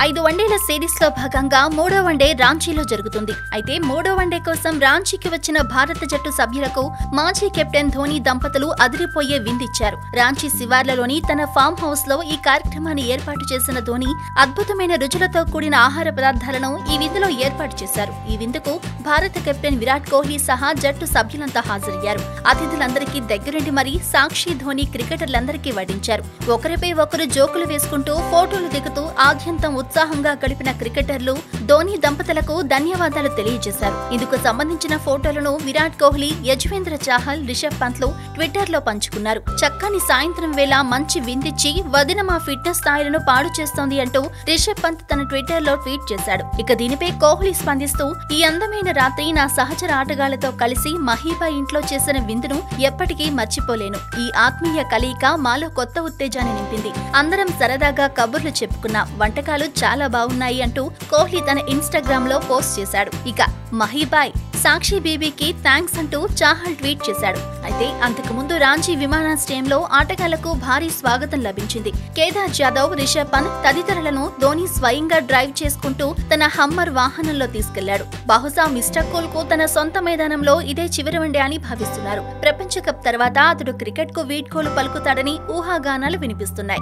ఐదు వన్డేల సిరీస్లో భాగంగా మూడో వన్డే రాంచీలో జరుగుతుంది. అయితే మూడో వన్డే కోసం రాంచీకి వచ్చిన భారత జట్టు సభ్యులకు మాజీ కెప్టెన్ ధోని దంపతులు అదిరిపోయే విందిచ్చారు. రాంచీ శివార్లలోని తన ఫామ్ హౌస్లో ఈ కార్యక్రమాన్ని ఏర్పాటు చేసిన ధోని అద్భుతమైన రుచులతో కూడిన ఆహార పదార్థాలను ఈ విందులో ఏర్పాటు చేశారు. ఈ విందుకు భారత కెప్టెన్ విరాట్ కోహ్లీ సహా జట్టు సభ్యులంతా హాజరయ్యారు. అతిథులందరికీ దగ్గరుండి మరీ సాక్షి ధోని క్రికెటర్లందరికీ వడ్డించారు. ఒకరిపై ఒకరు జోకులు వేసుకుంటూ ఫోటోలు దిగుతూ ఆద్యంతం ఉత్సాహంగా గడిపిన క్రికెటర్లు ధోని దంపతులకు ధన్యవాదాలు తెలియజేశారు. ఇందుకు సంబంధించిన ఫోటోలను విరాట్ కోహ్లీ యజ్వేంద్ర చాహల్ రిషబ్ పంత్లు ట్విట్టర్లో పంచుకున్నారు. చక్కని సాయంత్రం వేళ మంచి విందిచ్చి వదిన మా ఫిట్నెస్ స్థాయిలను పాడు చేస్తోంది అంటూ రిషబ్ పంత్ తన ట్విట్టర్లో ట్వీట్ చేశాడు. ఇక దీనిపై కోహ్లీ స్పందిస్తూ ఈ అందమైన రాత్రి నా సహచర ఆటగాళ్ళతో కలిసి మహీబా ఇంట్లో చేసిన విందును ఎప్పటికీ మర్చిపోలేను. ఈ ఆత్మీయ కలయిక మాలో కొత్త ఉత్తేజాన్ని నింపింది. అందరం సరదాగా కబుర్లు చెప్పుకున్నాం వంటకాలు చాలా బాగున్నాయి అంటూ కోహ్లీ తన ఇన్స్టాగ్రామ్లో పోస్ట్ చేశాడు. ఇక మహిబాయ్ సాక్షి బీబీకి థ్యాంక్స్ అంటూ చాహల్ ట్వీట్ చేశాడు. అయితే అంతకుముందు రాంచీ విమానాశ్రయంలో ఆటగాళ్ళకు భారీ స్వాగతం లభించింది. కేదార్ జాదవ్ రిషబ్ పంత్ తదితరులను ధోని స్వయంగా డ్రైవ్ చేసుకుంటూ తన హమ్మర్ వాహనంలో తీసుకెళ్ళాడు. బహుశా మిస్టర్ కోల్కు తన సొంత మైదానంలో ఇదే చివరి వన్డే అని భావిస్తున్నారు. ప్రపంచ కప్ తర్వాత అతడు క్రికెట్కు వీడ్కోలు పలుకుతాడని ఊహాగానాలు వినిపిస్తున్నాయి.